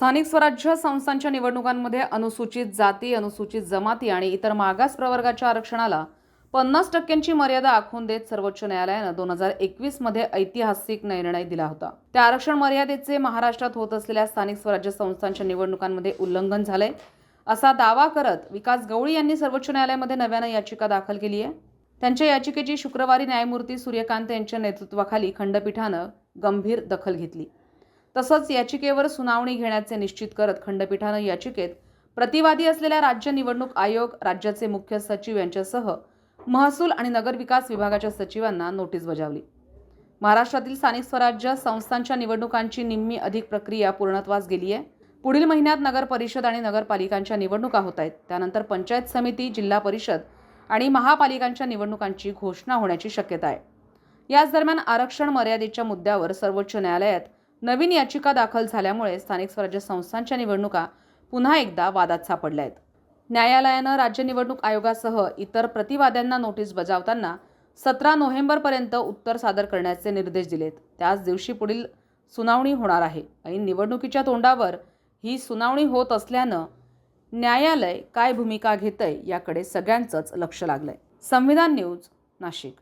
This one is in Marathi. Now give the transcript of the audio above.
स्थानिक स्वराज्य संस्थांच्या निवडणुकांमध्ये अनुसूचित जाती अनुसूचित जमाती आणि इतर मागास प्रवर्गाच्या आरक्षणाला पन्नास टक्क्यांची मर्यादा आखून देत सर्वोच्च न्यायालयानं दोन हजार एकवीसमध्ये ऐतिहासिक निर्णय दिला होता. त्या आरक्षण मर्यादेचे महाराष्ट्रात होत असलेल्या स्थानिक स्वराज्य संस्थांच्या निवडणुकांमध्ये उल्लंघन झालंय असा दावा करत विकास गवळी यांनी सर्वोच्च न्यायालयामध्ये नव्यानं याचिका दाखल केली आहे. त्यांच्या याचिकेची शुक्रवारी न्यायमूर्ती सूर्यकांत यांच्या नेतृत्वाखाली खंडपीठानं गंभीर दखल घेतली. तसंच याचिकेवर सुनावणी घेण्याचे निश्चित करत खंडपीठानं याचिकेत प्रतिवादी असलेल्या राज्य निवडणूक आयोग राज्याचे मुख्य सचिव यांच्यासह महसूल आणि नगरविकास विभागाच्या सचिवांना नोटीस बजावली. महाराष्ट्रातील स्थानिक स्वराज्य संस्थांच्या निवडणुकांची निम्मी अधिक प्रक्रिया पूर्णत्वास गेली आहे. पुढील महिन्यात नगर परिषद आणि नगरपालिकांच्या निवडणुका होत आहेत. त्यानंतर पंचायत समिती जिल्हा परिषद आणि महापालिकांच्या निवडणुकांची घोषणा होण्याची शक्यता आहे. याच दरम्यान आरक्षण मर्यादेच्या मुद्द्यावर सर्वोच्च न्यायालयात नवीन याचिका दाखल झाल्यामुळे स्थानिक स्वराज्य संस्थांच्या निवडणुका पुन्हा एकदा वादात सापडल्या आहेत न्यायालयानं राज्य निवडणूक आयोगासह इतर प्रतिवाद्यांना नोटीस बजावताना सतरा नोव्हेंबरपर्यंत उत्तर सादर करण्याचे निर्देश दिलेत. त्याच दिवशी पुढील सुनावणी होणार आहे. आणि निवडणुकीच्या तोंडावर ही सुनावणी होत असल्यानं न्यायालय काय भूमिका घेतंय याकडे सगळ्यांचंच लक्ष लागलंय. संविधान न्यूज नाशिक.